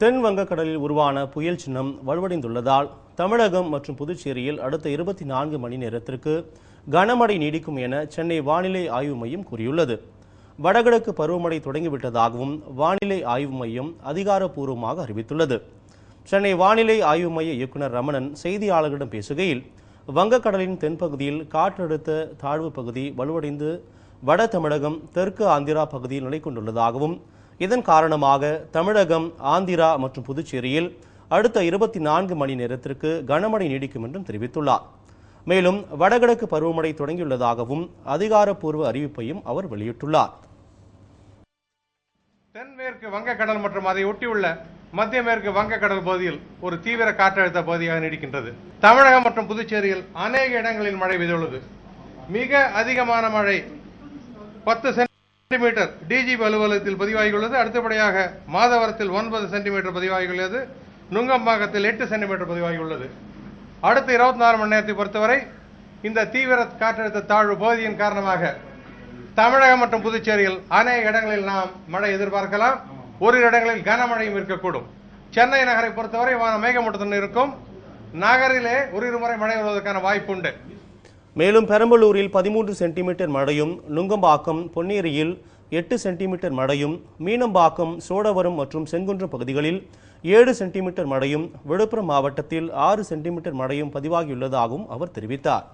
தென் வங்கக்கடலில் உருவான புயல் சின்னம் வலுவடைந்துள்ளதால் தமிழகம் மற்றும் புதுச்சேரியில் அடுத்த இருபத்தி நான்கு மணி நேரத்திற்கு கனமழை நீடிக்கும் என சென்னை வானிலை ஆய்வு மையம் கூறியுள்ளது. வடகிழக்கு பருவமழை தொடங்கிவிட்டதாகவும் வானிலை ஆய்வு மையம் அதிகாரப்பூர்வமாக அறிவித்துள்ளது. சென்னை வானிலை ஆய்வு மைய இயக்குனர் ரமணன் செய்தியாளர்களிடம் பேசுகையில் வங்கக்கடலின் தென்பகுதியில் காற்றழுத்த தாழ்வு பகுதி வலுவடைந்து வட தமிழகம் தெற்கு ஆந்திரா பகுதியில் நிலை கொண்டுள்ளதாகவும் இதன் காரணமாக தமிழகம் ஆந்திரா மற்றும் புதுச்சேரியில் அடுத்த இருபத்தி நான்கு மணி நேரத்திற்கு கனமழை நீடிக்கும் என்றும் தெரிவித்துள்ளார். மேலும் வடகிழக்கு பருவமழை தொடங்கியுள்ளதாகவும் அதிகாரப்பூர்வ அறிவிப்பையும் அவர் வெளியிட்டுள்ளார். தென்மேற்கு வங்கக்கடல் மற்றும் அதை ஒட்டியுள்ள மத்திய மேற்கு வங்கக்கடல் பகுதியில் ஒரு தீவிர காற்றழுத்த பகுதியாக நீடிக்கின்றது. தமிழகம் மற்றும் புதுச்சேரியில் அநேக இடங்களில் மழை பெய்துள்ளது. மிக அதிகமான மழை பத்து சென்டிமீட்டர். டிஜிபி அலுவலகத்தில் பதிவாகியுள்ளது. அடுத்தபடியாக மாதவரத்தில் ஒன்பது சென்டிமீட்டர் பதிவாகியுள்ளது. நுங்கம்பாக்கத்தில் எட்டு சென்டிமீட்டர் பதிவாகியுள்ளது. அடுத்த இருபத்தி நாலு மணி நேரத்தை பொறுத்தவரை இந்த தீவிர காற்றழுத்த தாழ்வு பகுதியின் காரணமாக தமிழகம் மற்றும் புதுச்சேரியில் அநேக இடங்களில் நாம் மழை எதிர்பார்க்கலாம். ஒரு இடங்களில் கனமழையும் இருக்கக்கூடும். சென்னை நகரை பொறுத்தவரை வான மேகமூட்டத்துடன் இருக்கும். நகரிலே ஒரு முறை மழை வருவதற்கான வாய்ப்பு உண்டு மேலும் பெரம்பலூரில் பதிமூன்று சென்டிமீட்டர் மழையும் நுங்கம்பாக்கம் பொன்னேரியில் எட்டு சென்டிமீட்டர் மழையும் மீனம்பாக்கம் சோடவரம் மற்றும் செங்குன்றம் பகுதிகளில் ஏழு சென்டிமீட்டர் மழையும் விழுப்புரம் மாவட்டத்தில் ஆறு சென்டிமீட்டர் மழையும் பதிவாகியுள்ளதாகவும் அவர் தெரிவித்தார்.